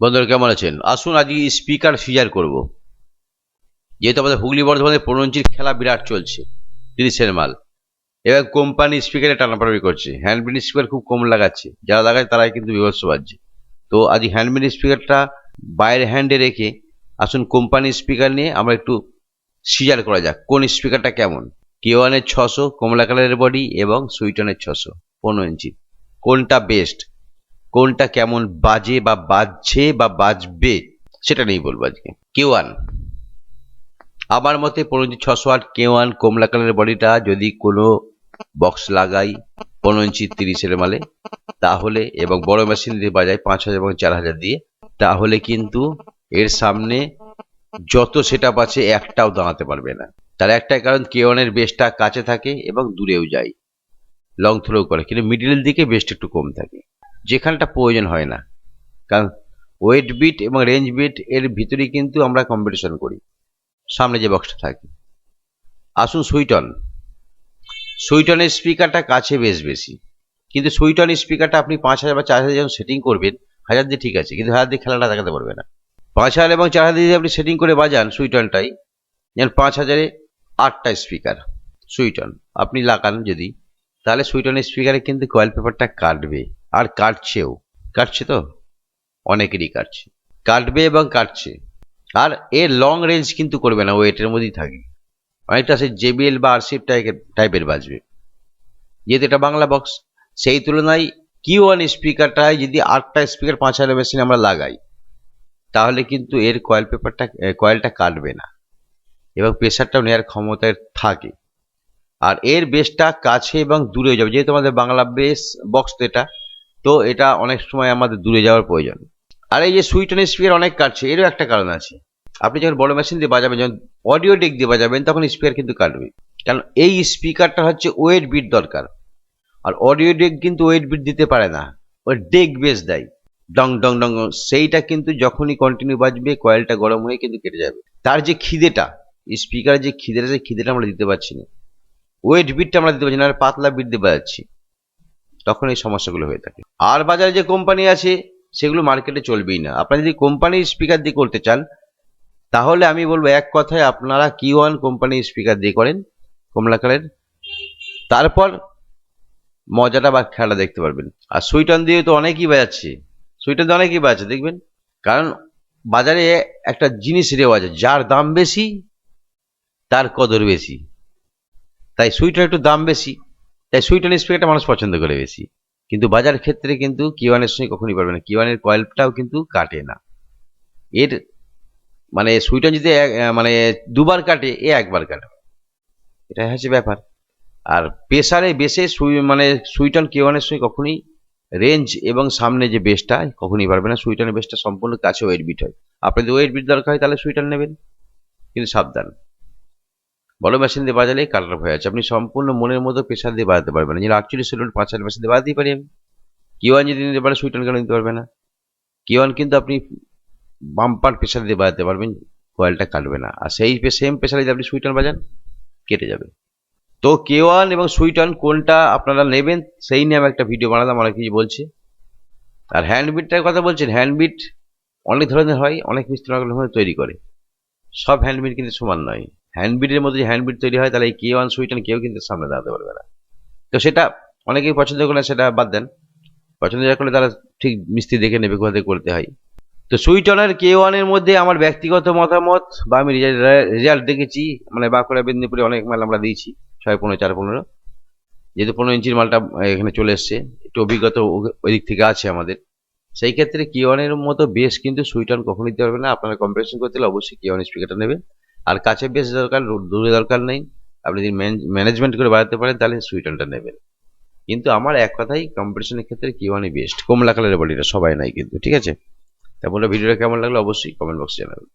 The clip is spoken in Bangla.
বন্ধুরা, কেমন আছেন? আসুন আজকে স্পিকার সিজার করব। যেহেতু আমাদের হুগলি বর্ধমানে পনেরো ইঞ্চির খেলা বিরাট চলছে, তিরিশের মাল। এবার কোম্পানি স্পিকারে টানাপাড়ি করছে। হ্যান্ডবিল স্পিকার খুব কম লাগাচ্ছে। যারা লাগাচ্ছে তারাই কিন্তু বিভৎস বাজছে। তো আজ হ্যান্ডবিল স্পিকারটা বাইরে হ্যান্ডে রেখে আসুন কোম্পানি স্পিকার নিয়ে আমরা একটু সিজার করা যাক। কোন স্পিকারটা কেমন? কে ওয়ানের ছশো, কমলা কালারের বডি এবং সুইটনের ছশো, পনেরো ইঞ্চি। কোনটা বেস্ট কোনটা কেমন বাজে বা বাজছে বা বাজবে সেটা নেই বলব আজকে। কে ওয়ান আমার মতে পনেরো ছশো আট কে ওয়ান কমলা কালারের বডিটা যদি কোনো বক্স লাগাই পনেরো ইঞ্চি তিরিশের মালে, তাহলে এবং বড় মেশিন দিয়ে বাজায় পাঁচ হাজার এবং চার হাজার দিয়ে, তাহলে কিন্তু এর সামনে যত সেট আপ আছে একটাও দাঁড়াতে পারবে না। তার একটাই কারণ কে ওয়ানের বেসটা কাছে থাকে এবং দূরেও যায় লং থ্রো করে, কিন্তু মিডিলের দিকে বেস্ট একটু কম থাকে। যেখানটা প্রয়োজন হয় না। কারণ ওয়েট বিট এবং রেঞ্জ বিট এর ভিতরেই কিন্তু আমরা কম্পিটিশন করি। সামনে যে বক্সটা থাকে। আসুন সুইটন। সুইটনের স্পিকারটা কাছে বেশ বেশি। কিন্তু সুইটন স্পিকারটা আপনি পাঁচ হাজার বা চার হাজার যখন সেটিং করবেন, হাজার দিয়ে ঠিক আছে, কিন্তু হাজার দিয়ে খেলাটা দেখাতে পারবে না। পাঁচ হাজার এবং চার হাজার দিয়ে আপনি সেটিং করে বাজান সুইটনটাই যেমন পাঁচ হাজারে আটটা স্পিকার সুইটন। আপনি লাগান যদি, তাহলে সুইটনের স্পিকারে কিন্তু কয়েল পেপারটা কাটবে। আর কাটছেও। কাটছে তো? অনেকেরই কাটছে। কাটবে এবং কাটছে। আর এর লং রেঞ্জ কিন্তু করবে না ওয়েটের মধ্যেই থাকে অনেকটা সে জেবিএল বা আরসিপ টাইপের টাইপের বাজবে। যেহেতু এটা বাংলা বক্স সেই তুলনায় কিউ ওয়ান স্পিকারটায় যদি আটটা স্পিকার পাঁচ হাজার মেশিন আমরা লাগাই, তাহলে কিন্তু এর কয়েল পেপারটা কয়েলটা কাটবে না। এবং প্রেশারটাও নেওয়ার ক্ষমতায় থাকে। আর এর বেসটা কাছে এবং দূরে যাবে। যেহেতু আমাদের বাংলা বেস বক্স তো এটা তো এটা অনেক সময় আমাদের দূরে যাওয়ার প্রয়োজন। আর এই যে সুইটন স্পিয়ার অনেক কাটছে, এরও একটা কারণ আছে। আপনি যখন বড় মেশিন দিয়ে বাজাবেন, যখন অডিও ডেক দিয়ে বাজাবেন, তখন স্পিকার কিন্তু কাটবে। কারণ এই স্পিকারটা হচ্ছে ওয়েট বিট দরকার। আর অডিও ডেক কিন্তু ওয়েট বিট দিতে পারে না। ওই ডেক বেস দেয়। ডং ডং ডং সেইটা কিন্তু যখনই কন্টিনিউ বাজবে কয়েলটা গরম হয়ে কিন্তু কেটে যাবে। তার যে খিদেটা স্পিকারের যে খিদেটা, সেই খিদেটা আমরা দিতে পারছি না। ওয়েট বিটটা আমরা দিতে পারছি না, আর পাতলা বিট দিয়ে বাজাচ্ছি। তখন এই সমস্যাগুলো হয়ে থাকে। আর বাজারে যে কোম্পানি আছে, সেগুলো মার্কেটে চলবেই না। আপনারা যদি কোম্পানির স্পিকার দিয়ে করতে চান, তাহলে আমি বলব এক কথায় আপনারা কি ওয়ান কোম্পানির স্পিকার দিয়ে করেন কমলা কালের তারপর মজাটা বা খেলা দেখতে পারবেন। আর সুইটন দিয়ে তো অনেকই বাজাচ্ছে। সুইটন দিয়ে অনেকই বাজাচ্ছে, দেখবেন? কারণ বাজারে একটা জিনিস রেওয়াজ যার দাম বেশি, তার কদর বেশি। তাই সুইটার একটু দাম বেশি। তাই সুইটন স্পিকারটা মানুষ পছন্দ করে বেশি। কিন্তু বাজার ক্ষেত্রে কিন্তু কিওয়ানের সঙ্গে কখনই পারবে না। কিওয়ানের কয়েলটাও কিন্তু কাটে না। এর মানে সুইটন যদি মানে দুবার কাটে, এ একবার কাটে। এটাই হচ্ছে ব্যাপার। আর প্রেসারে বেসে সুই মানে সুইটন কিওয়ানের সঙ্গে কখনই রেঞ্জ এবং সামনে যে বেসটা কখনই পারবে না। সুইটনের বেসটা সম্পূর্ণ কাছে ওয়েট বিট হয়। আপনি যদি ওয়েট বিট দরকার হয়, তাহলে সুইটন নেবেন। কিন্তু সাবধান। বড় মেশিন দিয়ে বাজালে কালার হয়ে আছে। আপনি সম্পূর্ণ মনের মতো প্রেশার দিয়ে বাজাতে পারবেন না। যেন আটচল্লিশ সেলুন পাঁচ হাজার মেশিন দিয়ে বাজাতেই পারি আমি। কিওয়ান যদি নিতে পারে সুইটন কেন নিতে পারবে না। কিওয়ান কিন্তু আপনি বাম্পার প্রেশার দিয়ে বাজাতে পারবেন কয়েলটা কাটবে না। আর সেই সেম প্রেশারে যদি আপনি সুইটন বাজান, কেটে যাবে। তো কে ওয়ান এবং সুইটন কোনটা আপনারা নেবেন, সেই নিয়ে আমি একটা ভিডিও বানালাম, অনেক কিছু বলছে। আর হ্যান্ডবিটটার কথা বলছেন হ্যান্ডবিট অনেক ধরনের হয়, অনেক মিস্ত্রি অনেক রকমের তৈরি করে। সব হ্যান্ডবিট কিন্তু সমান নয়। হ্যান্ডবিটের মধ্যে যে হ্যান্ডবিট তৈরি হয়, তাহলে এই কে ওয়ান সুইটন কেউ কিন্তু সামনে দাঁড়াতে পারবে না। তো সেটা অনেকেই পছন্দ করে সেটা বাদ দেন। পছন্দ না করলে তারা ঠিক মিস্ত্রি দেখে নেবে, কোথা থেকে করতে হয়। তো সুইটনের কে ওয়ানের মধ্যে আমার ব্যক্তিগত মতামত, বা আমি রেজাল্ট দেখেছি মানে বাঁকুড়া, মেদিনীপুরে অনেক মাল আমরা দিয়েছি, ছয় পনেরো, চার পনেরো। যেহেতু পনেরো ইঞ্চির মালটা এখানে চলে এসছে, একটু অভিজ্ঞতা ওই দিক থেকে আছে আমাদের। সেই ক্ষেত্রে কে ওয়ানের মতো বেশ কিন্তু সুইটন কখনো দিতে পারবে না। আপনারা কম্পারিজন করতে হলে অবশ্যই কে ওয়ান স্পিকারটা নেবেন। আর কাছে বেশি দরকার দূরে দরকার নেই। আপনি যদি ম্যানেজমেন্ট করে বাড়াতে পারেন, তাহলে সুইটনটা নেবেন। কিন্তু আমার এক কথাই কম্পিটিশনের ক্ষেত্রে কি ওয়ানই বেস্ট কমলা কালারের বডিটা সবাই নাই কিন্তু, ঠিক আছে? তা ভিডিওটা কেমন লাগল? অবশ্যই কমেন্ট বক্সে জানাবেন।